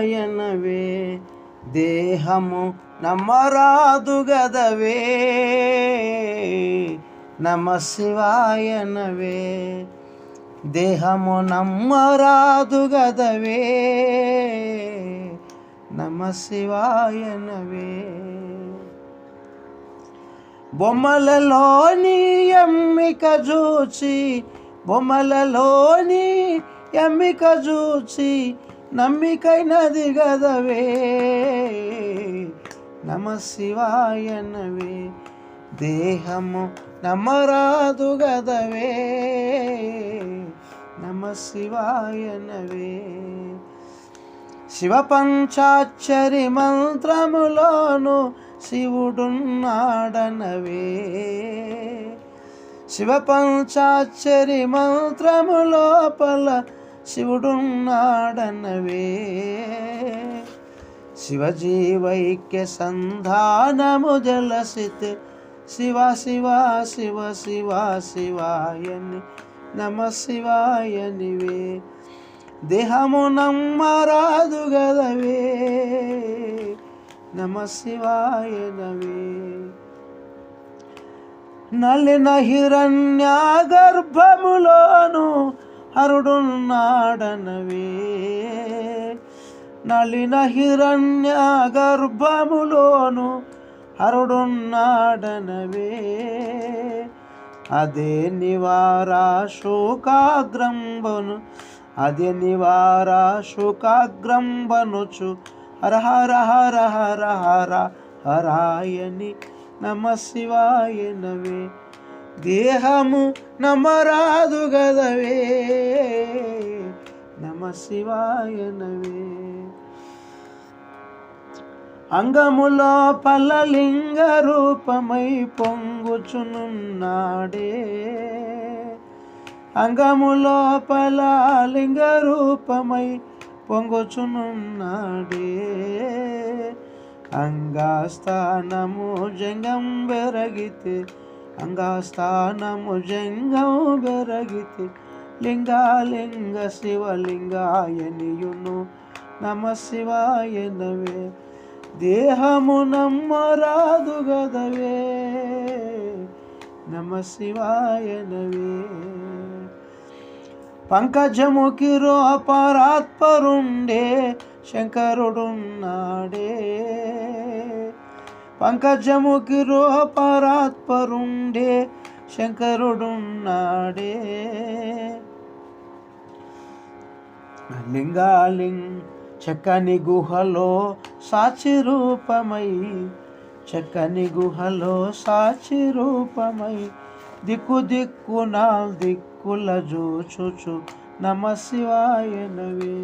ఆయనవే దేహము నమ్మరాదు గదవే. నమ శివాయనవే దేహము నమ్మరాదు గదవే. నమ శివాయనవే. బొమ్మలలోని ఎమ్మిక చూచి బొమ్మలలోని ఎమ్మిక చూచి నమ్మికైనది గదవే. నమ శివాయనవే. దేహము నమరాదు గదవే. నమ శివాయనవే. శివ పంచాక్షరి మంత్రములోను శివుడున్నాడనవే. శివ పంచాక్షరి మంత్రము లోపల శివుడున్నాడన్నవే శివజీవైక్య సంధానము జలసితే శివ శివ శివ శివ శివాయని నమ శివాయనివే. దేహము నమ్మరాదు గదవే. నమ శివాయనవే. నలిన హిరణ్య గర్భములోను హరుడున్నాడనవే నలిన హిరణ్య గర్భములోను హరుడున్నాడనవే అదే నివారా శోకాగ్రంబను అదే నివారా శోకాగ్రంబనుచు హర హర హర హర హర హరాయని నమ శివాయ నవే దేహము నమరాదు గదవే. నమ శివాయనవే. అంగములో పల్లలింగ రూపమై పొంగుచునున్నాడే. అంగములో పలాలింగ రూపమై పొంగుచునున్నాడే. అంగాస్థానము జంగం బెరగితే అంగాస్థానము జంగం బెరగితే లింగాలింగ శివలింగాయనియును నమ శివాయ నవే దేహము నమ్మరాదు గదవే నమ శివాయ నవే పంకజముఖిరో పరాత్పరుండే శంకరుడున్నాడే పంకజముఖిరో పరాత్పరుండే శంకరుడున్నాడే. లింగాలింగ్ చక్కని గుహలో సాచి రూపమై చక్కని గుహలో సాచి రూపమై దిక్కు దిక్కున దిక్కుల జోచుచు నమ శివాయనవే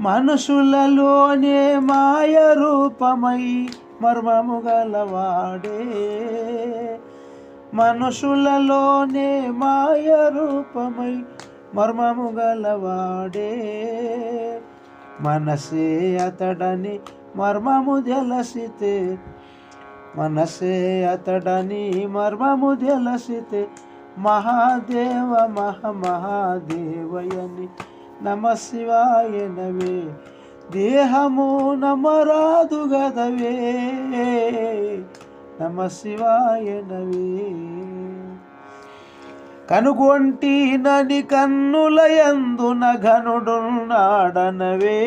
మనుషులలోనే మాయ రూపమై మర్మము గలవాడే. మనుషులలోనే మాయ రూపమై మర్మము గలవాడే. మనసే అతడని మర్మము జలసితే మనసే అతడని మర్మము జలసితే మహాదేవ మహా మహాదేవయని నమ శివాయ నవే దేహము నమరాదు గదవే. నమ శివాయ నవే కనుగొంటి నని కన్నులయందున ఘనుడున్నాడనవే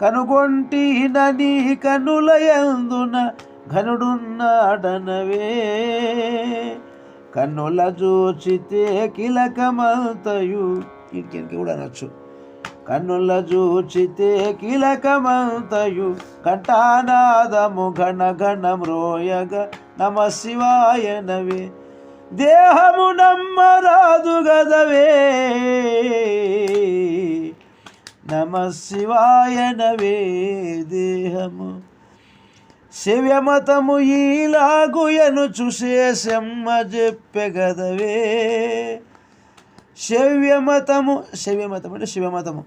కనుగొంటి నని కనులయందున ఘనుడున్నాడనవే కన్నుల జోచితే కిలకమంతయు ఇంకెనికి కూడా అనొచ్చు. కన్నుల చూచితే కీలకమంతయు కంఠానాదము ఘన ఘన మ్రోయగ నమ శివాయనవే దేహము నమ్మరాదు గదవే. నమ శివాయనవే దేహము. శివ్యమతము ఈలాగు ఎనుచు శేషమ్మ చెప్పె గదవే. శవ్యమతము శవ్యమతము అంటే శివమతము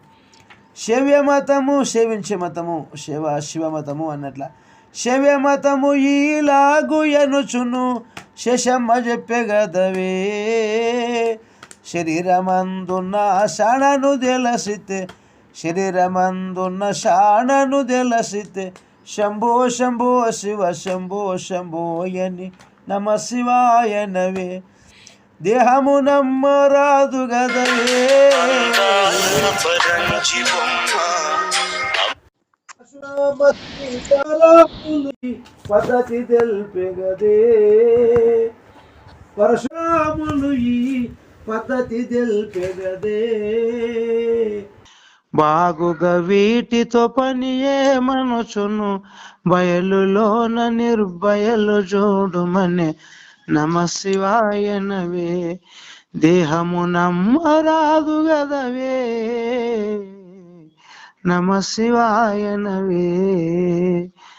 శవ్యమతము సేవించే మతము శివ శివమతము అన్నట్ల. శవ్యమతము ఈలాగు ఎనుచును శశమ్మ చెప్పే గదవే. శరీరమందున్న శాణను తెలసితే శరీరమందున్న శాణను తెలసితే శంభో శంభో శివ శంభో శంభోయని నమ శివాయనవే దేహము నమ్మరాదు బొమ్మ పద్ధతి తెలిపెగదే. పరశురాములు ఈ పద్ధతి తెలిపెగదే. బాగుగా వీటితో పని ఏమనుచును బయలులోన నిర్భయలు చూడుమనే నమ శివాయనవే దేహము నమ్మరాదు గదవే నమ శివాయనవే